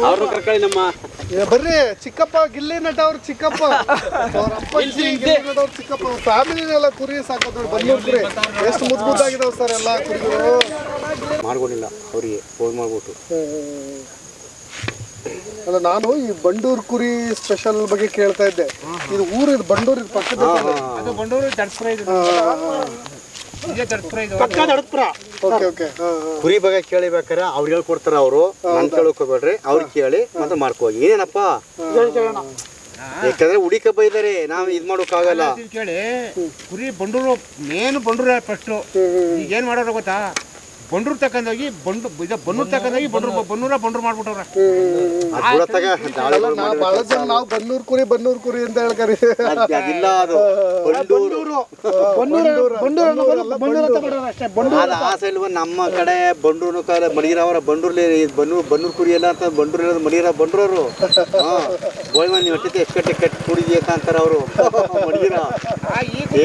ಅವ್ರನ್ನ ಕರ್ಕೊಳ್ಳಿ ನಮ್ಮ ಏ, ಬರ್ರಿ ಚಿಕ್ಕಪ್ಪ ಗಿಲ್ಲಿ ನಟ ಅವ್ರ ಚಿಕ್ಕಪ್ಪ. ಅವ್ರ ಅಪ್ಪ ಗಿಲ್ಲಿ ನಟ ಅವ್ರ ಚಿಕ್ಕಪ್ಪ. ಫ್ಯಾಮಿಲಿನೆಲ್ಲ ಕುರಿ ಸಾಕೋದು ನೋಡಿ ಕುರಿ ಎಷ್ಟು ಮುದ್ದು ಮುದ್ದಾಗಿದಾವ್ ಸರ್ ಎಲ್ಲ ಕುರಿಗಳು? ಮಾಡ್ಕೊಂಡಿಲ್ಲ ಅವರಿಗೆ ಫೋನ್ ಮಾಡ್ಬಿಟ್ಟು. ಅಲ್ಲ ನಾನು ಈ ಬಂಡೂರು ಕುರಿ ಸ್ಪೆಷಲ್ ಬಗ್ಗೆ ಕೇಳ್ತಾ ಇದ್ದೆ. ಇದು ಊರು ಇದು ಬಂಡೂರು ಇದು ಪಕ್ಕದ ಅದು ಬಂಡೂರು ತಡ್ಸ್ಪುರ ಇದು. ಪಕ್ಕ ಇದು ಓಕೆ ಓಕೆ. ಕುರಿ ಬಗ್ಗೆ ಕೇಳಿಬೇಕಾರೆ ಅವ್ರು ಹೇಳ್ಕೊಡ್ತಾರ ಅವರು. ನನ್ ಕೇಳಕ್ ಹೋಗ್ಬೇಡ್ರಿ. ಅವ್ರು ಕೇಳಿ ಮತ್ತೆ ಮಾಡ್ಕೋ ಏನೇನಪ್ಪ? ಯಾಕಂದ್ರೆ ಹುಡಿಕ ಬೈದಾರೆ ನಾವ್ ಇದ್ ಮಾಡೋಕ್ಕಾಗಲ್ಲ ಕೇಳಿ ಕುರಿ ಬಂಡೂರು ಮೇನ್ ಬಂಡೂರ ಫಸ್ಟ್ ಈಗ ಏನ್ ಮಾಡೋರು ಗೊತ್ತಾ? ಬಂಡೂರು ತಕೊಂಡೋಗಿ ಬಂಡು ಇದು ಬನ್ನೂರು ತಕೊಂಡೋಗಿ ಬಂಡೂರು ಬನ್ನೂರ ಬಂಡ್ರು ಮಾಡ್ಬಿಟ್ಟವ್ರ. ಬಹಳ ಜನ ನಾವು ಬನ್ನೂರು ಕುರಿ ಬನ್ನೂರ್ ಕುರಿ ಅಂತ ಹೇಳ್ಕರಿ. ಅದ್- ಅದಿಲ್ಲ ಬಂಡೂರು. ಅದ ಆ ಸೈಡ್ ಬಂದ್ ನಮ್ಮ ಕಡೆ ಬಂಡೂರು ಕಾಲ ಮಣಿರಾವರ ಬಂಡೂರ್ಲಿ ಬನ್ನೂರು ಬನ್ನೂರು ಕುರಿ ಎಲ್ಲ ಅಂತ ಬಂಡೂರ್ ಇರೋದು ಮಡಿಗಿರ ಬಂಡ್ರವ್ರು. ಹಾಂ. ಗೋಳ್ಮನ್ ನೀವು ಎಷ್ಟೈತೆ ಎಷ್ಟು ಕಟ್ಟೆ ಕಟ್ಟಿ ಕುಡಿದೀಯ ಅಂತಾರ ಅವರು. ಮಣಿರ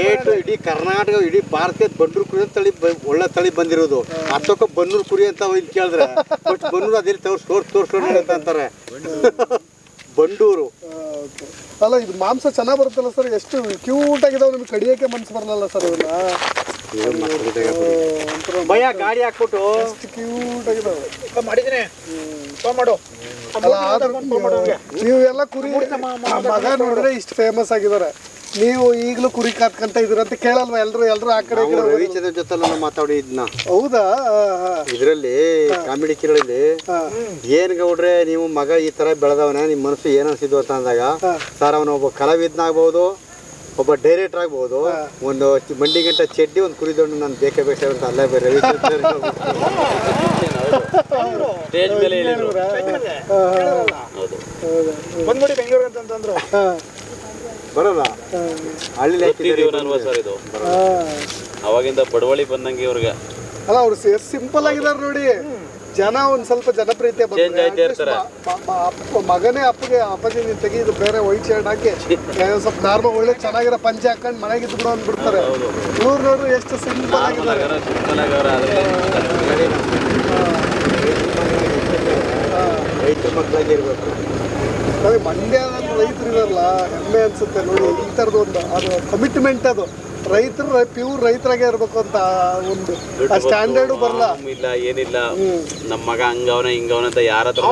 ಏಟು ಇಡೀ ಕರ್ನಾಟಕ ಇಡೀ ಭಾರತದ ಬಂಡೂರು ಕುರಿ ಅಂತ ತಳಿ ಒಳ್ಳೆ ತಳಿ ಬಂದಿರೋದು. ಅಷ್ಟಕ್ಕೆ ಬನ್ನೂರು ಕುರಿ ಅಂತ ಇಲ್ಲಿ ಕೇಳಿದ್ರೆ ಬಟ್ ಬನ್ನೂರು ಅದಿಲ್ಲಿ ತೋರ್ಸ್ ತೋರ್ಸ್ ತೋರ್ಸ್ಕೊಂಡು ಅಂತ ಅಂತಾರೆ. ಬಂಡೂರು. ಅಲ್ಲ ಇದು ಮಾಂಸ ಚೆನ್ನಾಗಿ ಬರುತ್ತಲ್ಲ ಸರ್? ಎಷ್ಟು ಕ್ಯೂಟ್ ಆಗಿದಾವೆ ನಿಮ್ಗೆ ಕಡಿಯೋಕೆ ಮನ್ಸು ಬರಲ್ಲ ಸರ್ ಇವನ್ನ ಭಯ ಗಾಡಿ ಹಾಕ್ಬಿಟ್ಟು. ಎಷ್ಟು ಕ್ಯೂಟ್ ಆಗಿದಾವೆ. ಮಾಡಿದ್ರೆ ಮಾಡು. ಅಲ್ಲ ನೀವು ಎಲ್ಲ ಕುರಿ ಮಗ ನೋಡಿದ್ರೆ ಇಷ್ಟು ಫೇಮಸ್ ಆಗಿದ್ದಾರೆ ನೀವು ಈಗಲೂ ಕುರಿ ಕಾತ್ಕಂತ ಇದ್ರಂತ ಅಂತ ಕೇಳಲ್ವಾ ಎಲ್ರು? ಎಲ್ರು ಆ ಕಡೆ ಈ ನಾವು ಕಡೆ ರವಿಚಂದ್ರ ಜೊತೆ ನಾನು ಮಾತಾಡಿದ್ನ ಹೌದಾ? ಆ, ಆ, ಇದರಲ್ಲಿ ಕಾಮಿಡಿ ಕಿರಳಲ್ಲಿ ಆ. ಏನ್ ಗೌಡ್ರೆ ನೀವು ಮಗ ಈ ತರ ಬೆಳೆದವನ ನಿಮ್ಮ ಮನಸ್ಸು ಏನ್ ಅನ್ಸಿದ್ವು ಅಂತ ಅಂದಾಗ ಸರ್ ಅವನ ಒಬ್ಬ ಕಲಾವಿದನಾಗ್ಬೋದು ಒಬ್ಬ ಡೈರೆಕ್ಟರ್ ಆಗ್ಬಹುದು ಒಂದು ಚಿ- ಮಂಡಿ ಗಂಟ ಚಡ್ಡಿ ಒಂದು ಕುರಿದೊಂಡು ನಾನು ಬೇಕೇ ಬೇಕು ಅಂತ ಅಲ್ಲೇ ಬೇರೆ ರವಿಚಂದ್ರ ಸ್ಟೇಜ್ ಮೇಲೆ ಹೇಳಿದ್ರು ಹೌದು. ಬಂದ್ಬಿಡಿ ಬೆಂಗಳೂರು ಅಂತಂದ್ರು ಆ, ಬರಲ್ಲ ಹಳ್ಳಿ ಸರ್ ಇದು? ಅವಾಗಿಂದ ಬಡವಳಿ ಬಂದಂಗೆ ಇವ್ರಿಗೆ. ಅಲ್ಲ ಅವ್ರು ಸಿಂಪಲ್ ಆಗಿದ್ದಾರೆ ನೋಡಿ. ಜನ ಒಂದ್ ಸ್ವಲ್ಪ ಜನಪ್ರಿಯತೆ ಮಗನೇ ಅಪ್ಪಗೆ ಅಪ್ಪಾಜಿ ನೀನ್ ತೆಗೆದು ಬೇರೆ ವೈಟ್ ಶರ್ಟ್ ಹಾಕಿ ಸ್ವಲ್ಪ ನಾರ್ಮಲ್ ಒಳ್ಳೆ ಚೆನ್ನಾಗಿರೋ ಪಂಚೆ ಹಾಕೊಂಡು ಮನೆಗೆ ಇದ್ದು ಬಿಡು ಅಂದ್ಬಿಡ್ತಾರೆ. ಇವ್ರು ನೋಡ್ರಿ ಎಷ್ಟು ಸಿಂಪಲ್ ಆಗಿದ್ದಾರೆ ರೈತರ ಮಕ್ಕಳಾಗಿ ಇರ್ಬೇಕು ಅದೇ ಮಂಡ್ಯದ ರೈತರು ಇರಲ್ಲ ಹೆಮ್ಮೆ ಅನ್ಸುತ್ತೆ ನೋಡಿ ಈ ಥರದ್ದು ಒಂದು ಅದು ಕಮಿಟ್ಮೆಂಟ್ ಅದು. ರೈತರು ಪ್ಯೂರ್ ರೈತರಾಗೆ ಇರಬೇಕು ಅಂತ ಒಂದು ಆ ಸ್ಟ್ಯಾಂಡರ್ಡು ಬರಲ್ಲ. ಇಲ್ಲ ಏನಿಲ್ಲ. ನಮ್ಮ ಮಗ ಹಂಗವನ ಹಿಂಗವನ ಅಂತ ಯಾರ ಹತ್ರ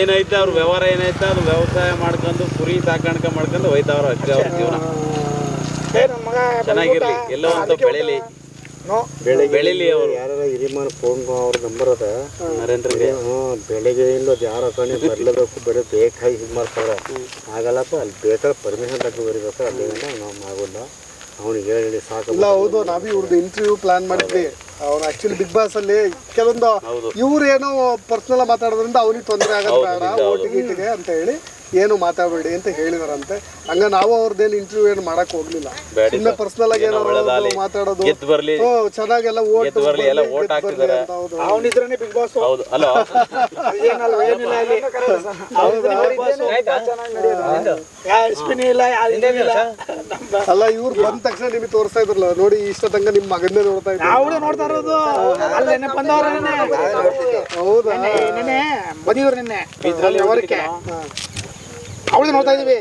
ಏನೈತೆ ಅವ್ರ ವ್ಯವಹಾರ ಏನೈತೆ ಅದು ವ್ಯವಸಾಯ ಮಾಡ್ಕೊಂಡು ಕುರಿ ಸಾಕಾಣಿಕೆ ಮಾಡ್ಕೊಂಡು ಹೋಯ್ತಾವ್ರ ಅಷ್ಟೇ ಅವ್ರ ಜೀವನ. ಚೆನ್ನಾಗಿರ್ಲಿ ಎಲ್ಲೋ ಅಂತ ಬೆಳಿಲಿ. ನೋ ಬೆಳಿಗ್ಗೆ ಬೆಳಿಲಿ ಅವ್ರು. ಯಾರ ಹಿರಿಮನ ಫೋನ್ ಅವ್ರ ನಂಬರ್ ಅದ. ನರೇಂದ್ರಗೆ. ಹ್ಞೂ ಬೆಳಿಗ್ಗೆ ಇಲ್ಲ ಯಾರ ಹಾಕೊಂಡು ಬರಲೇಬೇಕು ಬರೀ ಬೇಕಾಗಿ ಇದು ಮಾಡ್ತಾರೆ ಆಗಲ್ಲಪ್ಪ ಅಲ್ಲಿ ಬೇಕಾದ್ರೆ ಪರ್ಮಿಷನ್ ತಗೊಂಡು ಬರೀಬೇಕು ಅದೇನ ನಾವು ಆಗೋಲ್ಲ ಅವ್ನಿಗೆ ಹೇಳಿ ಸಾಕು. ಇಲ್ಲ ಹೌದು ನಾವೇ ಇವ್ರದ್ದು ಇಂಟರ್ವ್ಯೂ ಪ್ಲಾನ್ ಮಾಡಿದ್ವಿ. ಅವ್ನು ಆಕ್ಚುಲಿ ಬಿಗ್ ಬಾಸ್ ಅಲ್ಲಿ ಕೆಲವೊಂದು ಇವ್ರು ಏನೋ ಪರ್ಸನಲ್ ಮಾತಾಡೋದ್ರಿಂದ ಅವನಿಗೆ ತೊಂದರೆ ಆಗೋದು ಬೇಡ ಓಟಿಗೆ ಅಂತ ಹೇಳಿ ಏನು ಮಾತಾಡಬೇಡಿ ಅಂತ ಹೇಳಿದಾರಂತೆ. ಹಂಗ ನಾವು ಅವ್ರದ್ದೇನು ಇಂಟರ್ವ್ಯೂ ಏನು ಮಾಡಕ್ ಹೋಗ್ಲಿಲ್ಲ. ಇನ್ನೂ ಸುಮ್ಮನೆ ಪರ್ಸನಲ್ ಆಗಿ ಏನೋ ಒಳ್ಳೆದಾಗ್ಲಿ. ಮಾತಾಡೋದು. ಗೆದ್ದು ಬರ್ಲಿ. ಓ ಚೆನ್ನಾಗೆಲ್ಲ ಓಟ್ ಗೆದ್ದು ಬರ್ಲಿ, ಎಲ್ಲ vote ಹಾಕ್ತಿದ್ದಾರೆ. ಹೌದು. ಅವನಿದ್ರೇ ಬಿಗ್ ಬಾಸ್ ಹೌದು ಅಲ್ಲ ಏನಲ್ಲ ಇಲ್ಲ. ಅಲ್ಲ ಇವ್ರು ಬಂದ ತಕ್ಷಣ ನಿಮಗೆ ತೋರಿಸ್ತಾ ಇದ್ರಲ್ಲ. ನೋಡಿ ಇಷ್ಟ ತನಕ ನಿಮ್ಮ ಮಗನೇ ನೋಡ್ತಾ ಇದ್ರು. ಅವಳು ನೋಡ್ತಾ ಇರೋದು? ಅಲ್ಲಿ ನೆನ್ನೆ ಬಂದವ್ರ ಹೌದಾ? ನೆನ್ನೆ ಬಂದಿದ್ರು ನೆನ್ನೆ. ಅವಳು ನೋಡ್ತಾ ಇದೀವಿ.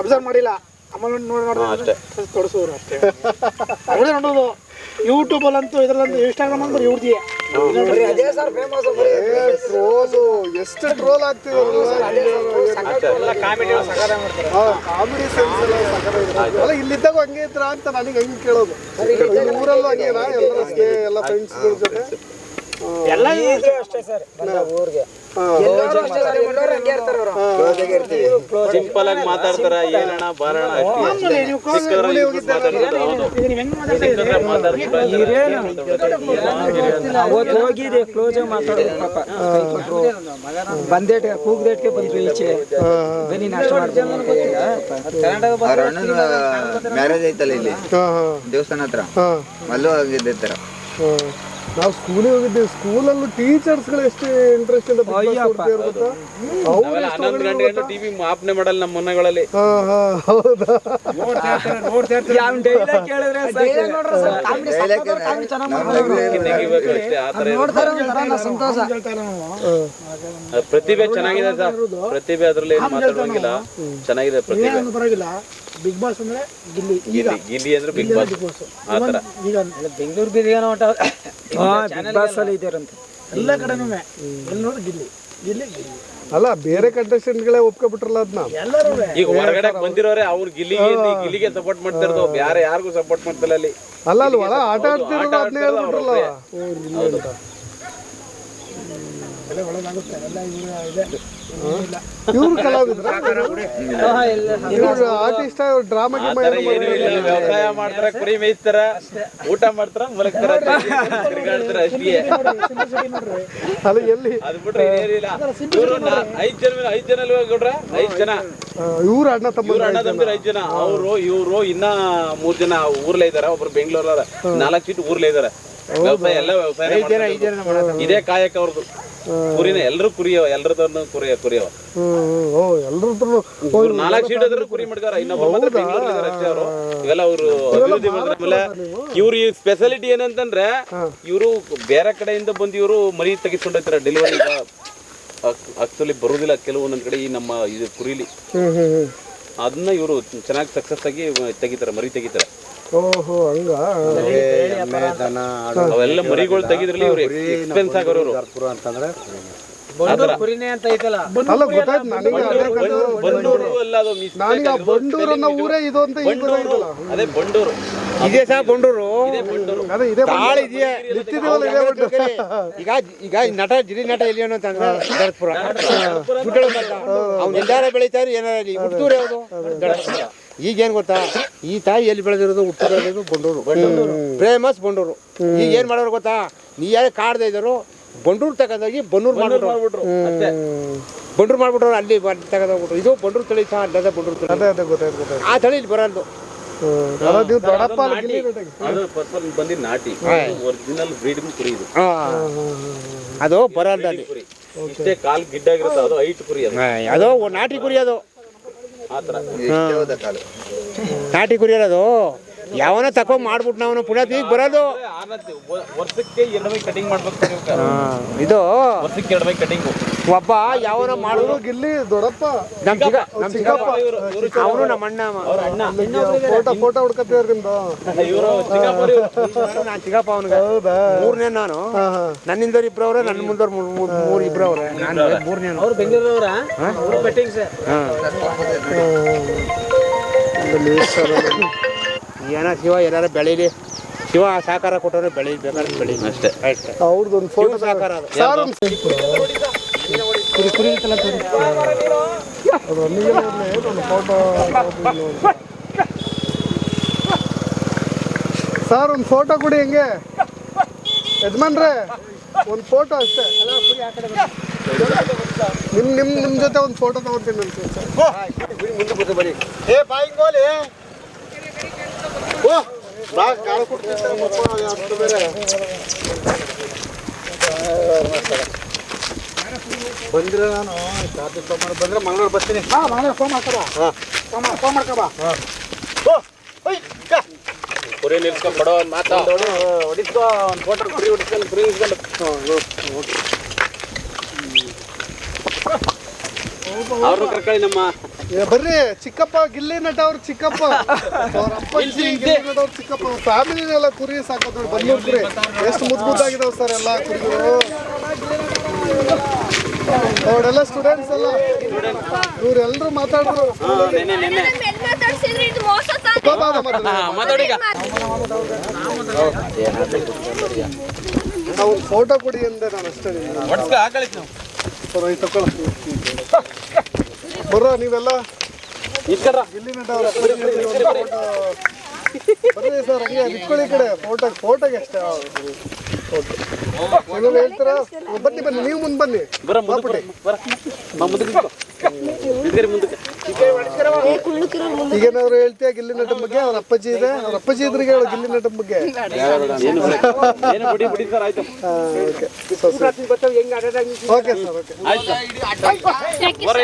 ಅಬ್ಸರ್ವ್ ಮಾಡಿಲ್ಲ. ಅಮ್ಮನ ನೋಡಿ ನೋಡಿದ್ರೆ ತೋರಿಸೋರು ಅಷ್ಟೇ. ಅವಳೇ ನೋಡೋದು. ಯೂಟ್ಯೂಬ್ ಅಲ್ಲಂತೂ ಇದ್ರಲ್ಲಂತೂ ಇನ್ಸ್ಟಾಗ್ರಾಮ್ ಅಂದ್ರೆ ಇವ್ರದಿಯೇ ಟ್ರೋಲು ಎಷ್ಟು ಟ್ರೋಲ್ ಆಗ್ತಿದಾರಲ್ಲ. ಕಾಮಿಡಿ ಸೆನ್ಸ್ ಎಲ್ಲ ಇಲ್ಲಿದ್ದಾಗ ಹಂಗೆ ಇದ್ರ ಅಂತ ನನಗೆ ಹಂಗೆ ಕೇಳೋದು? ಊರಲ್ಲೂ ಹಂಗೇನಾ? ಎಲ್ಲರ ಸ್ಟೇ ಎಲ್ಲ ಫ್ರೆಂಡ್ಸ್ ಜೊತೆ? ಎಲ್ಲ ಅಷ್ಟೇ ಸರ್ ಊರಿಗೆ ಸಿಂಪಲ್ ಆಗಿ ಮಾತಾಡ್ತಾರ ಏನಣ್ಣ ಬಾರಣ್ಣ ಮಾತಾಡ್ತಾರೆ ಅವತ್ತು ಹೋಗಿದ್ದೆ ಕ್ಲೋಸ್ ಮಾತಾಡೋದು ಪಾಪ ಬಂದೇಟ್ ಕೂಗ್ದೇಟ್ಗೆ ಬಂದ್ರು ಈಚೆ ಬನ್ನಿ ನಾಷ್ಟ ಮ್ಯಾರೇಜ್ ಐತಲ್ಲ ಇಲ್ಲಿ ದೇವಸ್ಥಾನ ಹತ್ರ ಹಾ ಅಲ್ಲೂ ಆಗಿದ್ದೆ ತರ ನಾವು ಸ್ಕೂಲಿಗೆ ಹೋಗಿದ್ದೆ ಸ್ಕೂಲಲ್ಲೂ ಟೀಚರ್ಸ್ಗಳು ಎಷ್ಟು ಇಂಟ್ರೆಸ್ಟ್ ಇಂದ ಹನ್ನೊಂದು ಗಂಟೆ ಗಂಟೆ ಟಿವಿ ಮಾಪನೆ ಮಾಡಲ್ಲ ನಮ್ಮ ಮನೆಗಳಲ್ಲಿ ಹೌದಾ? ಪ್ರತಿಭೆ ಚೆನ್ನಾಗಿದೆ ಸರ್. ಪ್ರತಿಭೆ ಅದ್ರಲ್ಲಿ ಏನು ಮಾತಾಡುವಂಗಿಲ್ಲ. ಚೆನ್ನಾಗಿದೆ ಪ್ರತಿಭೆ. ಪರವಾಗಿಲ್ಲ. ಬಿಗ್ ಬಾಸ್ ಅಂದ್ರೆ ಗಿಲ್ಲಿ. ಗಿಲ್ಲಿ ಅಂದ್ರೆ ಬಿಗ್ ಬಾಸ್ ಆ ಥರ. ಈಗ ಬೆಂಗಳೂರು ಬಿರಿಯಾನಿ ಊಟ ಬಿಗ್ ಬಾಸ್ ಅಲ್ಲಿ ಇದಾರಂತೆ ಎಲ್ಲ ಕಡೆನೂ ಎಲ್ಲಿ ನೋಡಿ ಗಿಲ್ಲಿ. ಗಿಲ್ಲಿ ಗಿಲ್ಲಿ. ಅಲ್ಲ ಬೇರೆ ಕಂಟೆಸ್ಟೆಂಟ್ಗಳೇ ಒಪ್ಕೊಬಿಟ್ರಲ್ಲ ಅದನ್ನ ಎಲ್ಲರೂ ಈಗ ಹೊರಗಡೆ ಬಂದಿರೋರೆ ಅವ್ರು ಗಿಲ್ಲಿಗೆ ಗಿಲ್ಲಿಗೆ ಸಪೋರ್ಟ್ ಮಾಡ್ತಾ ಇರೋದು ಬೇರೆ ಯಾರಿಗೂ ಸಪೋರ್ಟ್ ಮಾಡ್ತಿಲ್ಲ ಅಲ್ಲಿ. ಅಲ್ಲ ಅಲ್ಲಿ ಒಳ ಆಟ ಆಡ್ತಿರೋದು ಆಟ ಅದನ್ನೇ ಹೇಳ್ಬಿಟ್ರಲ್ಲ. ಓ, ಇಲ್ಲ ಅಂತ. ಎಲ್ಲ ಒಳಗಾಗುತ್ತೆ. ಎಲ್ಲ ಇವರು ಇದೆ. ಇವ್ರು ಕಲಾವಿದ್ರ? ಇವ್ರು ಆರ್ಟಿಸ್ಟ್ ಡ್ರಾಮಾ ಏನೂ ಇಲ್ಲ. ವ್ಯವಸಾಯ ಮಾಡ್ತಾರ ಕುರಿ ಮೇಯ್ತಾರ ಊಟ ಮಾಡ್ತಾರ ಮಲಗ್ತಾರ ತಿರ್ಗಾಡ್ತಾರ ಅಷ್ಟಿಗೆ ಅಲ್ಲ ಎಲ್ಲಿ? ಅದ್ ಬಿಟ್ರೆ ಏನಿಲ್ಲ ಇವ್ರು ಐದ್ ಜನ ಮೇಲೆ ಐದ್ ಜನ ಗೌಡ್ರ ಐದ್ ಜನ. ಇವ್ರ ಅಣ್ಣ ತಮ್ಮ ಇವ್ರ ಅಣ್ಣ ತಮ್ಮ ಐದ್ ಜನ. ಅವರು ಇವ್ರು ಇನ್ನ ಮೂರ್ ಜನ ಊರ್ಲೇ ಇದಾರ. ಒಬ್ರು ಬೆಂಗಳೂರ ನಾಲ್ಕು ಸೀಟ್ ಊರ್ಲೇ ಇದಾರ. ವ್ಯವಸಾಯ ಎಲ್ಲ ವ್ಯವಸಾಯ. ಇದೇ ಕಾಯಕ ಅವ್ರದ್ದು. ಕುರಿನ ಎಲ್ಲರೂ ಕುರಿಯವ ಎಲ್ರದನ್ನು ಕುರಿಯ ಕುರಿಯವ. ಓ ಹತ್ರನು ಇವ್ರು ನಾಲ್ಕು ಸೀಟ್ ಅದ್ರ ಕುರಿ ಮಾಡ್ತಾರ ಇನ್ನೊಬ್ಬ ಮಾತ್ರ ಬೆಂಗಳೂರಲ್ಲಿ ಇದಾರೆ ಅಷ್ಟೇ ಅವರು. ಇವೆಲ್ಲ ಅವರು ಅಭಿವೃದ್ಧಿ ಮಾಡಿದ ಆಮೇಲೆ ಇವ್ರ ಈ ಸ್ಪೆಷಾಲಿಟಿ ಏನಂತಂದ್ರೆ ಇವರು ಬೇರೆ ಕಡೆಯಿಂದ ಬಂದು ಇವರು ಮರಿ ತೆಗಿಸ್ಕೊಂಡಿರ್ತಾರೆ ಡೆಲಿವರಿ ಆಕ್ಚುಲಿ ಬರುದಿಲ್ಲ ಕೆಲವೊಂದೊಂದು ಕಡೆ ಈ ನಮ್ಮ ಇದು ಕುರಿಲಿ. ಅದನ್ನ ಇವರು ಚೆನ್ನಾಗಿ ಸಕ್ಸಸ್ ಆಗಿ ತೆಗಿತಾರೆ ಮರಿ ತೆಗಿತಾರೆ. ಓಹೋ ಹಂಗ? ಎಮ್ಮೆ ದನ ಆಡು ಅವೆಲ್ಲ ಮರಿಗಳು ತೆಗಿದ್ರಲ್ಲಿ ಇವ್ರು ಎಕ್ಸ್ಪೆನ್ಸ್ ಆಗೋರು ಇವ್ರು. ಕರ್ಪೂರ ಅಂತಂದ್ರೆ ಆತರ ಕುರಿನೇ ಅಂತ ಐತಲ್ಲ? ಅಲ್ಲ ಗೊತ್ತಾಯ್ತು ನನಗೆ ಅದೇ ಕಣ್ಣು. ಬಂಡೂರು ಅಲ್ಲ ಅದು ಮಿಸ್ ನನಗೆ ಆ ಬಂಡೂರು ಅನ್ನೋ ಊರೇ ಇದು ಅಂತ ಈಗ ಗೊತ್ತಾಯ್ತಲ್ಲ ಅದೇ ಬಂಡೂರು. ಇದೇ ಸಹ ಬಂಡೂರು. ಇದೇ ಬಂಡೂರು. ಅದೇ ಇದೆ ಇದೆಯೇ? ನಿಂತಿದ್ದೀವಲ್ಲ ಇದೇ ಬಂಡೂರು. ಈಗ ನಟ ಜಿರಿ ನಟ ಎಲ್ಲಿ ಅಂತ ದರ್ಪುರ ಅವ್ನು ಎಲ್ಲಾರ ಬೆಳಿತಾರೆ ಏನಾರ ಹುಟ್ಟೂರು ಯಾವುದು? ದರ್ಪುರ ಈಗ ಏನ್ ಗೊತ್ತಾ? ಈ ತಾಯಿ ಎಲ್ಲಿ ಬೆಳೆದಿರೋದು? ಹುಟ್ಟಿರೋದು ಬಂಡೂರು. ಫೇಮಸ್ ಬಂಡೂರು. ಈಗ ಏನ್ ಮಾಡೋರು ಗೊತ್ತಾ? ನೀ ಯಾರು ಕಾಡ್ದೆ ಇದ್ದರು ಬಂಡೂರು ತಗೊಂಡೋಗಿ ಬನ್ನೂರು ಮಾಡ್ಬಿಟ್ರು. ಬಂಡೂರು ಮಾಡ್ಬಿಟ್ರು ಅಲ್ಲಿ ತಗೊಂಡೋಗ್ಬಿಟ್ರು ಇದು ಬಂಡೂರು ತಳಿ ಸಹ ಅಲ್ಲದ ಬಂಡೂರು ತಳಿ. ಆ ತಳಿ ಇಲ್ಲಿ ಬರಲ್ದು. ನಾಟಿ. ಒರಿಜಿನಲ್ ಬ್ರೀಡ್ ಕುರಿ ಇದು ಆ, ಅದು ಬರಲ್ಲ ಅಲ್ಲಿ ಕುರಿ ಇಷ್ಟೇ ಕಾಲ್ ಗಿಡ್ಡಾಗಿರುತ್ತೆ ಅದು ಹೈಟ್ ಕುರಿ ಅದು. ಆ, ಅದು ನಾಟಿ ಕುರಿ ಅದು. ನಾಟಿ ಕುರಿ ಅದು? ಯಾವನ ತಕೊಂಡ್ ಮಾಡ್ಬಿಟ್ಟು ನಾವು ಪುಣ್ಯ ಈಗ ಬರೋದು. ವರ್ಷಕ್ಕೆ ಎರಡು ಬೈ ಕಟಿಂಗ್ ಮಾಡ್ಬೇಕು ಇವ್ಕ. ಇದು ವರ್ಷಕ್ಕೆ ಎರಡು ಬೈ ಕಟಿಂಗ್ ಒಬ್ಬ ಯಾವನ ಮಾಡಿದ್ರು ಗಿಲ್ಲಿ ದೊಡ್ಡಪ್ಪ ನಮ್ ಚಿಕ್ಕ ನಮ್ ಚಿಕ್ಕಪ್ಪ. ಅವನು ನಮ್ಮ ಅಣ್ಣ ಫೋಟೋ ಫೋಟೋ ಹುಡ್ಕತ್ತೀವ್ರಿ ಅವನಿಗೆ ಇವರು ನಾನು ಚಿಕ್ಕಪ್ಪ ಅವನಿಗೆ. ಇಬ್ರು ಮೂರನೇ ನಾನು. ಹಾ ಹಾ. ನನ್ನಿಂದವ್ರು ಇಬ್ರು ಅವ್ರೆ ನನ್ನ ಹಾ ಹಾ ಹಾ. ಹಾ ಇಬ್ರು ಅವ್ರೆ. ನಾನು ಮೂರನೇ ಅವ್ರು ಬೆಂಗಳೂರವ್ರ? ಹಾ. ಬೆಟ್ಟಿಂಗ್ಸ್ ಏನೋ ಶಿವ ಏನಾರ ಬೆಳೀಲಿ? ಶಿವ ಸಹಕಾರ ಕೊಟ್ಟವ್ರೆ ಬೆಳಿ ಬೇಕಾದ್ರೆ ಬೆಳಿ ಅಷ್ಟೇ. ಅಷ್ಟೇ ಅವ್ರದ್ದು ಒಂದು ಫೋಟೋ ಸಹಕಾರ ಅದು. ಸಾರ್ ಒಂದು ಫೋಟೋ ಸರ್ ಒಂದು ಫೋಟೋ ಕೊಡಿ ಹೆಂಗೆ. ಯಜಮಾನ್ರೆ ಒಂದು ಫೋಟೋ ಅಷ್ಟೇ. ನಿಮ್ಮ ನಿಮ್ಮ ನಿಮ್ಮ ಜೊತೆ ಒಂದು ಫೋಟೋ ತಗೊತೀನಿ ಅಂತ. ಸರ್ ಏ ಬಾಯಿಂಗೋಲಿ ಓ ಬಾ ಕಾಳ ಕೊಡ್ತೀನಿ ಅಷ್ಟು ಬೇರೆ ಬಂದಿರ ನಾನು ಚಾರ್ಜ್ ಮಾಡಿ. ಬಂದ್ರೆ ಮಂಗಳೂರು ಬರ್ತೀನಿ. ಹಾ ಮಂಗಳೂರು ಫೋನ್ ಮಾಡ್ಕಬ ಫೋನ್ ಮಾಡ್ಕಬ ಫೋನ್ ಓಯ್ ಅಕ್ಕ. ಕುರಿ ನಿಲ್ಸ್ಕೊಂಡು ಕೊಡೋ ಒಂದ್ ಮಾತು. ಹೊಡಿಸ್ಕೋ ಒಂದು ಫೋಟೋ ಕುರಿ ಹೊಡಿಸ್ಕೊಂಡು ಕುರಿ ನಿಲ್ಸ್ಕೊಂಡು. ಅವ್ರನ್ನ ಕರ್ಕೊಳ್ಳಿ ನಮ್ಮ ಬರ್ರಿ ಚಿಕ್ಕಪ್ಪ ಗಿಲ್ಲಿ ನಟ ಅವ್ರ ಚಿಕ್ಕಪ್ಪ. ಅವ್ರ ಅಪ್ಪ ಗಿಲ್ಲಿ ನಟ ಅವ್ರ ಚಿಕ್ಕಪ್ಪ. ಫ್ಯಾಮಿಲಿನೆಲ್ಲ ಕುರಿ ಸಾಕೋದ್ ನೋಡಿ ಬನ್ನೂರು ಎಷ್ಟು ಮುದ್ದು ಮುದ್ದಾಗಿದಾವೆ ಸರ್ ಎಲ್ಲ ಕುರಿಗಳು. ಅವರೆಲ್ಲ ಸ್ಟೂಡೆಂಟ್ಸ್ ಎಲ್ಲ ಇವ್ರೆಲ್ಲರೂ ಮಾತಾಡ್ರು. ನಾವು ಫೋಟೋ ಕೊಡಿ ಅಂದೆ ನಾನು ಅಷ್ಟೇ ತಗೊಳ್ಳ ಬರ್ರ ನೀವೆಲ್ಲ? ಬರ್ರಿ ಸರ್ ಹಂಗೆ ಈ ಕಡೆ. ಫೋಟೋ ಫೋಟೋಗೆ ಅಷ್ಟೇ. ಓಕೆ. ಹೇಳ್ತೀರಾ? ಬನ್ನಿ ಬನ್ನಿ ನೀವು ಮುಂದೆ ಬನ್ನಿ. ಬರ ಬರ. ಬರ ಈಗೇನಾದ್ರು ಹೇಳ್ತೀಯ ಗಿಲ್ಲಿ ನಟನ ಬಗ್ಗೆ? ಅವ್ರ ಅಪ್ಪಾಜಿ ಇದೆ. ಅವ್ರ ಅಪ್ಪಾಜಿ ಇದ್ರಿಗೆ ಹೇಳು ಗಿಲ್ಲಿ ನಟನ ಬಗ್ಗೆ. ಏನು ಏನು ಬಿಡಿ ಬಿಡಿ ಸರ್ ಆಯ್ತು. ಓಕೆ. Okay sir okay. ಬರ